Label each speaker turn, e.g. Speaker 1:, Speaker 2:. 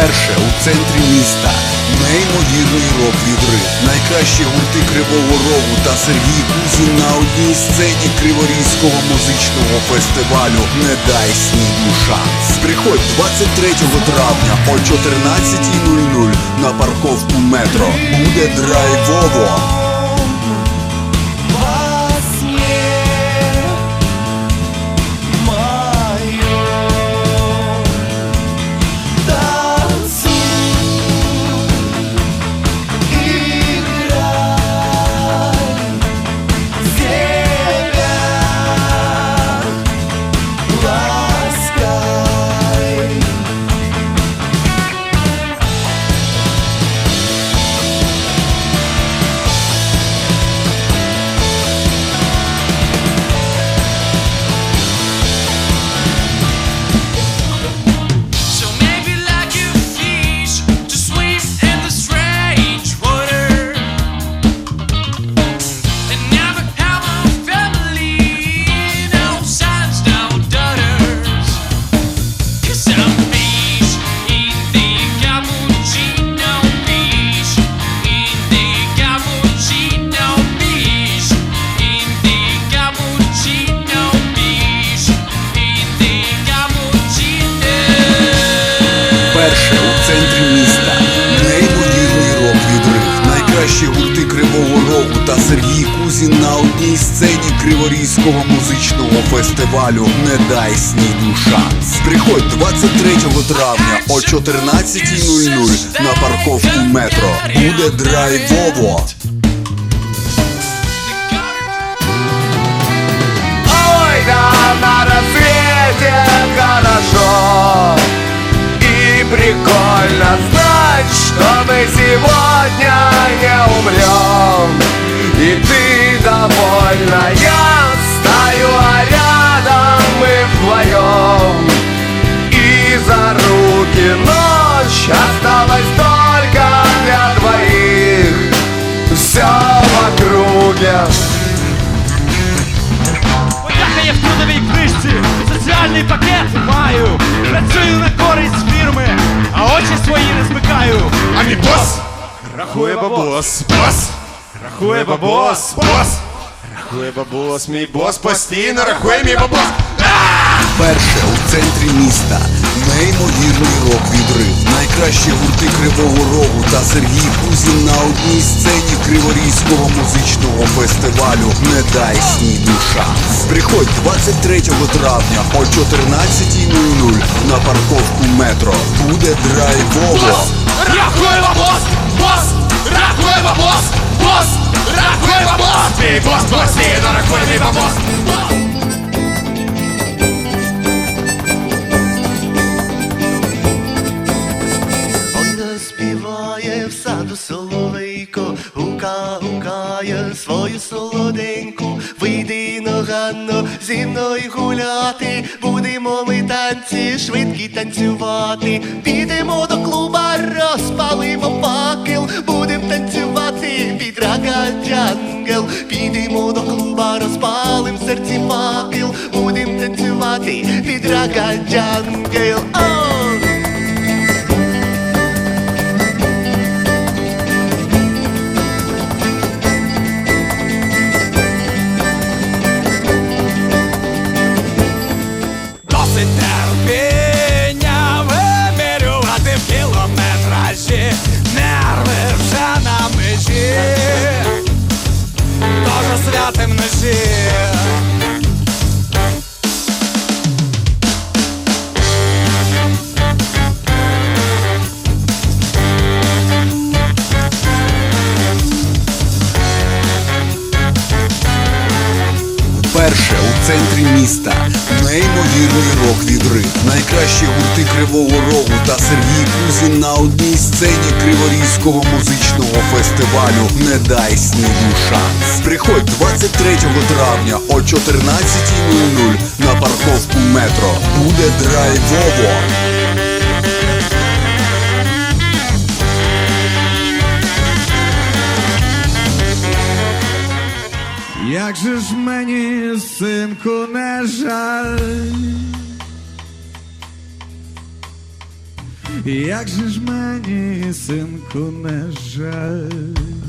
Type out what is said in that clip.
Speaker 1: Перше у центрі міста. Неймовірний рок-відрив. Найкращі гурти Кривого Рогу та Сергій Кузін на одній сцені Криворізького музичного фестивалю Не дай снігу шанс. Приходь 23 травня о 14.00 на парковку метро. Буде драйвово. Сергій на одній сцені Криворізького музичного фестивалю Не дай снігу шанс. Приходь 23 травня о 14.00 на парковку метро. Буде драйвово.
Speaker 2: Ой, да на рассвете хорошо И прикольно знать, что мы сегодня не умрем довольна, я стою, а рядом мы вдвоем И за руки ночь осталась только для двоих. Все в округе.
Speaker 3: Подяка в трудовій книжці, соціальний пакет маю. Працюю на користь фірми, а очі свої не змикаю.
Speaker 4: А мій бос рахує бабос, бос, рахує бабос, бос, рахує бабос, мій бос постійно рахує мій бабос.
Speaker 1: Перше у центрі міста. Неймовірний рок-відрив. Найкращі гурти Кривого Рогу та Сергій Кузін на одній сцені Криворізького музичного фестивалю Не дай снігу шанс. Приходь 23 травня о 14.00 на парковку метро. Буде драйвово.
Speaker 4: Рахує бабос, бос, рахує бабос, бос, рахує мій бос постійно рахує мій бабос.
Speaker 2: Ой, співає в саду соловейко, гука, гукає свою солоденьку, вийди ногано зі мною гуляти, будемо ми танці швидкі танцювати, підемо до клуба, розпалимо факел, будем танцювати під рага серці попіл, будем танцювати. Під рага
Speaker 1: Перше у центрі міста. Неймовірний рок-відрив. Найкращі гурти Кривого Рогу та Сергій Кузін на одній сцені Криворізького музичного фестивалю Не дай снігу шанс. Приходь 23 травня о 14.00 на парковку метро. Буде драйвово.
Speaker 5: Як же ж мені, синку, не жаль, як же ж мені, синку, не жаль.